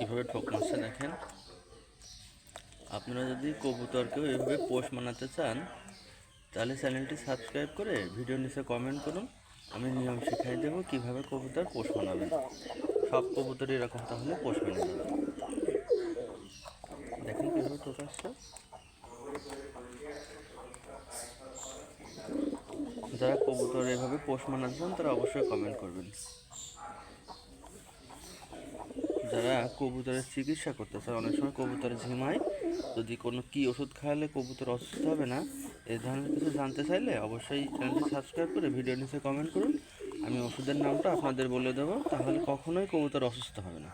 কীভাবে ঠোক দেখেন আপনারা যদি কবুতরকেও এভাবে পোষ মানাতে চান, তাহলে চ্যানেলটি সাবস্ক্রাইব করে ভিডিও নিচে কমেন্ট করুন। আমি নিয়ম শিখাই দেবো কীভাবে কবুতর পোষ মানাবেন। সব কবুতর এরকম তাহলে পোষ মেনে যাবে দেখেন কীভাবে ঠোক আসছে। যারা কবুতর এভাবে পোষ মানাতে চান, তারা অবশ্যই কমেন্ট করবেন। যারা কবুতরের চিকিৎসা করতে চায় অনেক সময় কবুতর ঝিমায়। যদি কোনো কি ওষুধ খাওয়ালে কবুতর অসুস্থ হবে না, এ ধরনের কিছু জানতে চাইলে অবশ্যই চ্যানেলটি সাবস্ক্রাইব করে ভিডিও নিচে কমেন্ট করুন। আমি ওষুধের নামটা আপনাদের বলে দেবো, তাহলে কখনোই কবুতর অসুস্থ হবে না।